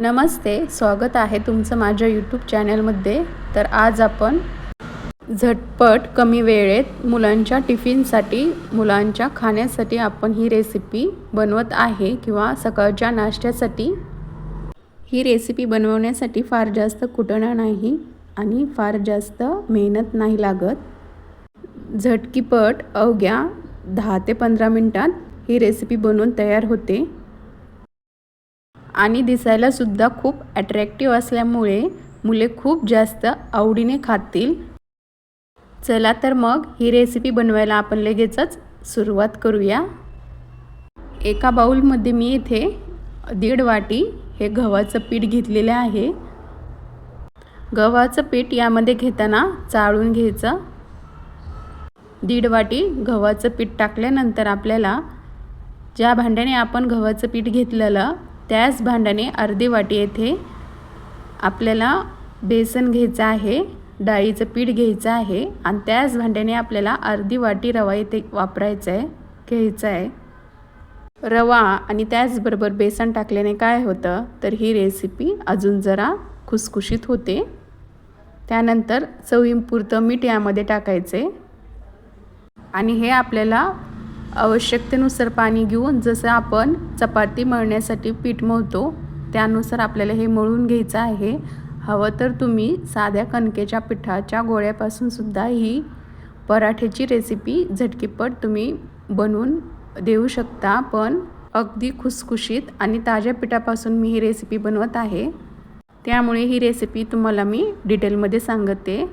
नमस्ते स्वागत आहे तुमचं माझ्या यूट्यूब चॅनलमध्ये तर आज आपण झटपट कमी वेळेत मुलांच्या टिफिनसाठी मुलांच्या खाण्यासाठी आपण ही रेसिपी बनवत आहे किंवा सकाळच्या नाश्त्यासाठी. ही रेसिपी बनवण्यासाठी फार जास्त कुटणा नाही आणि फार जास्त मेहनत नाही लागत. झटकीपट अवघ्या दहा ते पंधरा मिनटात ही रेसिपी बनवून तयार होते. आणि दिसायलासुद्धा खूप अट्रॅक्टिव्ह असल्यामुळे मुले खूप जास्त आवडीने खातील. चला तर मग ही रेसिपी बनवायला आपण लगेचच सुरुवात करूया. एका बाऊलमध्ये मी इथे दीड वाटी हे गव्हाचं पीठ घेतलेलं आहे. गव्हाचं पीठ यामध्ये घेताना चाळून घ्यायचं. दीड वाटी गव्हाचं पीठ टाकल्यानंतर आपल्याला ज्या भांड्याने आपण गव्हाचं पीठ घेतलेलं त्याच भांड्याने अर्धी वाटी येथे आपल्याला बेसन घ्यायचं आहे डाळीचं पीठ घ्यायचं आहे आणि त्याच भांड्याने आपल्याला अर्धी वाटी रवा येथे वापरायचा आहे घ्यायचा आहे. रवा आणि त्याचबरोबर बेसन टाकल्याने काय होतं? तर ही रेसिपी अजून जरा खुसखुशीत होते. त्यानंतर चवीपुरतं मीठ यामध्ये टाकायचे. आणि हे आपल्याला आवश्यकतेनुसार पाणी घेऊन जसं आपण चपाती मळण्यासाठी पीठ मळतो त्यानुसार आपल्याला हे मळून घ्यायचं आहे. हवं तर तुम्ही साध्या कणकेच्या पिठाच्या गोळ्यापासून सुद्धा ही पराठ्याची रेसिपी झटकीपट तुम्ही बनवून देऊ शकता. पण अगदी खुसखुशीत आणि ताज्या पिठापासून मी ही रेसिपी बनवत आहे. त्यामुळे ही रेसिपी तुम्हाला मी डिटेलमध्ये सांगते.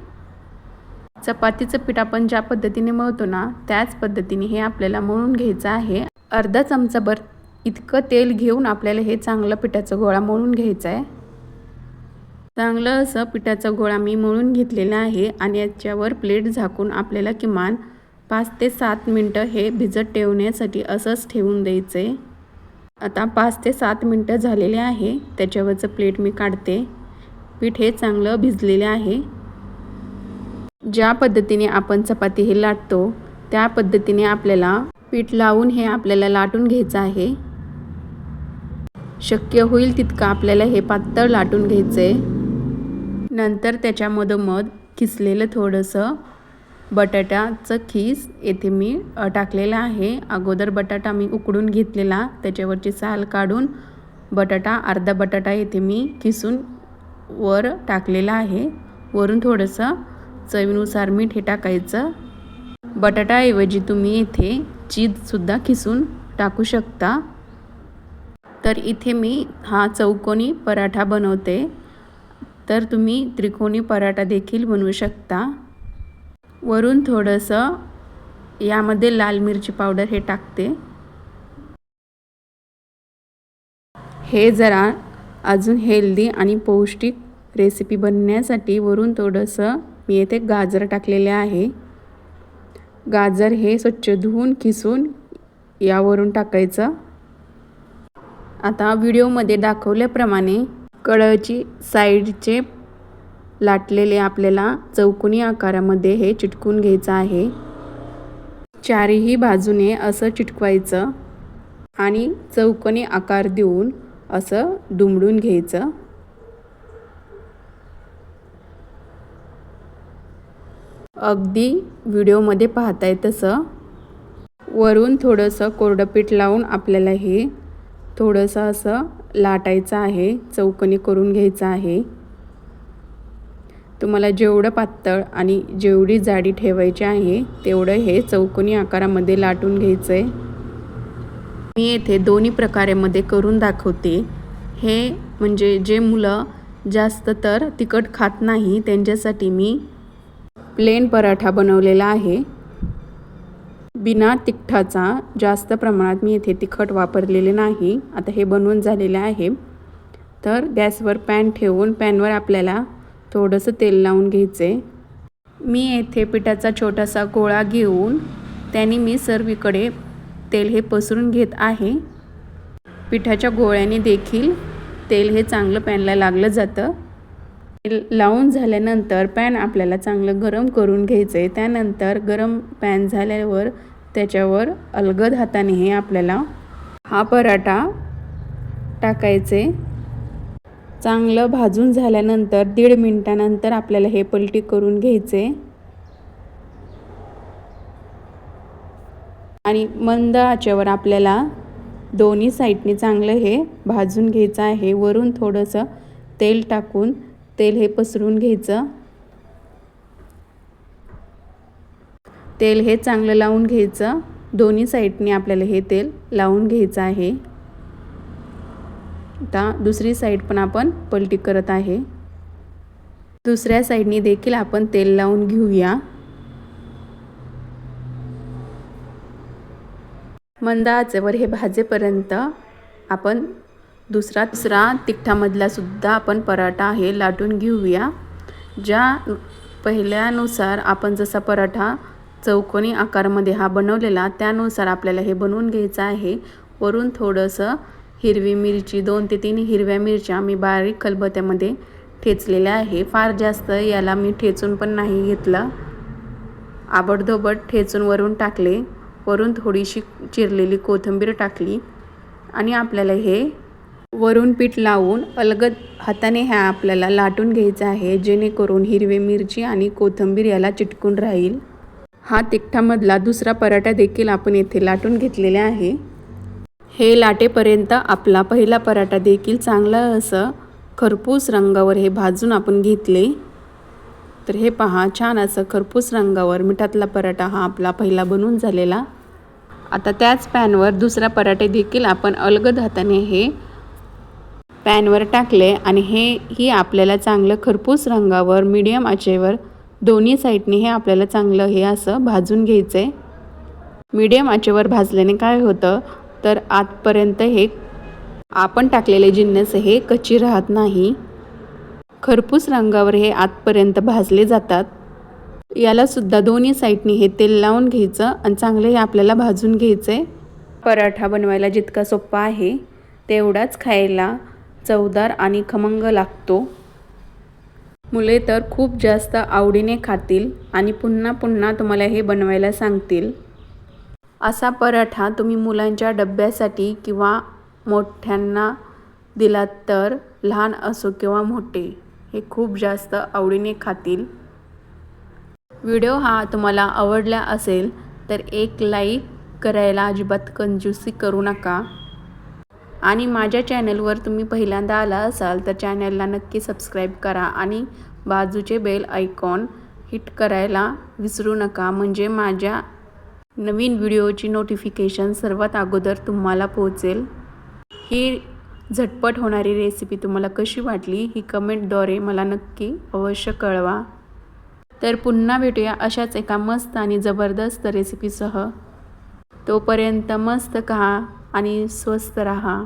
चपातीचं पीठ आपण ज्या पद्धतीने मळतो ना त्याच पद्धतीने हे आपल्याला मळून घ्यायचं आहे. अर्धा चमचाभर इतकं तेल घेऊन आपल्याला हे चांगलं पिठाचा गोळा मळून घ्यायचा आहे. चांगलं असं पिठाचा गोळा मी मळून घेतलेला आहे आणि याच्यावर प्लेट झाकून आपल्याला किमान पाच ते सात मिनटं हे भिजत ठेवण्यासाठी असंच ठेवून द्यायचं. आहे आता पाच ते सात मिनटं झालेले आहे त्याच्यावरचं प्लेट मी काढते. पीठ हे चांगलं भिजलेलं आहे. ज्या पद्धतीने आपण चपाती हे लाटतो त्या पद्धतीने आपल्याला पीठ लावून हे आपल्याला लाटून घ्यायचं आहे. शक्य होईल तितकं आपल्याला हे पातळ लाटून घ्यायचं आहे नंतर त्याच्या मधोमध किसलेलं थोडंसं बटाट्याचं खीस येथे मी टाकलेलं आहे. अगोदर बटाटा मी उकडून घेतलेला त्याच्यावरची साल काढून बटाटा अर्धा बटाटा येथे मी किसून वर टाकलेला आहे. वरून थोडंसं चवीनुसार मीठ हे टाकायचं. बटाटाऐवजी तुम्ही इथे चीजसुद्धा खिसून टाकू शकता. तर इथे मी हा चौकोनी पराठा बनवते. तर तुम्ही त्रिकोणी पराठा देखील बनवू शकता. वरून थोडंसं यामध्ये लाल मिरची पावडर हे टाकते. हे जरा अजून हेल्दी आणि पौष्टिक रेसिपी बनण्यासाठी वरून थोडंसं मी येथे गाजर टाकलेले आहे. गाजर हे स्वच्छ धुवून किसून यावरून टाकायचं. आता व्हिडिओमध्ये दाखवल्याप्रमाणे कळची साईडचे लाटलेले आपल्याला चौकोनी आकारामध्ये हे चिटकून घ्यायचं आहे. चारही बाजूने असं चिटकवायचं आणि चौकोनी आकार देऊन असं दुमडून घ्यायचं. अगदी व्हिडिओमध्ये पाहताय तसं. वरून थोडंसं कोरडं पीठ लावून आपल्याला हे थोडंसं असं लाटायचं आहे चौकनी करून घ्यायचं आहे. तुम्हाला जेवढं पातळ आणि जेवढी जाडी ठेवायची आहे तेवढं हे चौकोनी आकारामध्ये लाटून घ्यायचं आहे मी येथे दोन्ही प्रकारेमध्ये करून दाखवते. हे म्हणजे जे मुलं जास्त तर तिखट खात नाही त्यांच्यासाठी मी प्लेन पराठा बनवलेला आहे. बिना तिखटाचा जास्त प्रमाणात मी इथे तिखट वापरलेले नाही. आता हे बनवून झालेले आहे. तर गॅसवर पॅन ठेवून पॅनवर आपल्याला थोडंसं तेल लावून घ्यायचे. मी येथे पिठाचा छोटासा गोळा घेऊन त्याने मी सर्वीकडे तेल हे पसरून घेत आहे. पिठाच्या गोळ्याने देखील तेल हे चांगलं पॅनला लागलं जातं. लावून झाल्यानंतर पॅन आपल्याला चांगलं गरम करून घ्यायचं आहे त्यानंतर गरम पॅन झाल्यावर त्याच्यावर अलगद हाताने हे आपल्याला हा पराठा टाकायचे. चांगलं भाजून झाल्यानंतर दीड मिनटानंतर आपल्याला हे पलटी करून घ्यायचे. आणि मंद आचेवर आपल्याला दोन्ही साईडने चांगलं हे भाजून घ्यायचं आहे. वरून थोडंसं तेल टाकून तेल हे पसरून घ्यायचं. तेल हे चांगलं लावून घ्यायचं. दोन्ही साईडने आपल्याला हे तेल लावून घ्यायचं आहे. आता दुसरी साईड पण आपण पलटी करत आहे. दुसऱ्या साईडनी देखील आपण तेल लावून घेऊया. मंद आचेवर हे भाजेपर्यंत आपण दुसरा तिसरा तिखटामधला सुद्धा आपण पराठा आहे लाटून घेऊया ज्या पहिल्यानुसार आपण जसा पराठा चौकोनी आकारमध्ये हा बनवलेला त्यानुसार आपल्याला हे बनवून घ्यायचं आहे. वरून थोडंसं हिरवी मिरची दोन ते तीन हिरव्या मिरच्या मी बारीक खलबत्यामध्ये ठेचलेल्या आहे. फार जास्त याला मी ठेचून पण नाही घेतलं. आबडधोबड ठेचून वरून टाकले. वरून थोडीशी चिरलेली कोथिंबीर टाकली आणि आपल्याला हे वरून पीठ लावून अलगद हाताने ह्या आपल्याला लाटून घ्यायचं आहे जेणेकरून हिरवी मिरची आणि कोथिंबीर याला चिटकून राहील. हा तिखटामधला दुसरा पराठा देखील आपण येथे लाटून घेतलेला आहे. हे लाटेपर्यंत आपला पहिला पराठा देखील चांगला असं खरपूस रंगावर हे भाजून आपण घेतले. तर हे पहा छान असं खरपूस रंगावर मिठातला पराठा हा आपला पहिला बनून झालेला. आता त्याच पॅनवर दुसरा पराठे देखील आपण अलगद हाताने हे पॅनवर टाकले आणि हे ही आपल्याला चांगलं खरपूस रंगावर मीडियम आचेवर दोन्ही साईडने हे आपल्याला चांगलं हे असं भाजून घ्यायचं आहे मीडियम आचेवर भाजल्याने काय होतं? तर आतपर्यंत हे आपण टाकलेले जिन्नस हे कच्ची राहत नाही. खरपूस रंगावर हे आतपर्यंत भाजले जातात. यालासुद्धा दोन्ही साईडनी हे तेल लावून घ्यायचं आणि चांगलं हे आपल्याला भाजून घ्यायचं आहे पराठा बनवायला जितका सोपा आहे तेवढाच खायला चवदार आणि खमंग लागतो. मुले तर खूप जास्त आवडीने खातील आणि पुन्हा पुन्हा तुम्हाला हे बनवायला सांगतील. असा पराठा तुम्ही मुलांच्या डब्यासाठी किंवा मोठ्यांना दिलात तर लहान असो किंवा मोठे हे खूप जास्त आवडीने खातील. व्हिडिओ हा तुम्हाला आवडला असेल तर एक लाईक करायला अजिबात कंजूसी करू नका. आणि माझ्या चॅनलवर तुम्ही पहिल्यांदा आला असाल तर चॅनलला नक्की सबस्क्राईब करा आणि बाजूचे बेल आयकॉन हिट करायला विसरू नका. म्हणजे माझ्या नवीन व्हिडिओची नोटिफिकेशन सर्वात अगोदर तुम्हाला पोहोचेल. ही झटपट होणारी रेसिपी तुम्हाला कशी वाटली ही कमेंटद्वारे मला नक्की अवश्य कळवा. तर पुन्हा भेटूया अशाच एका मस्त आणि जबरदस्त रेसिपीसह तोपर्यंत मस्त खा. आणि स्वस्त रहा.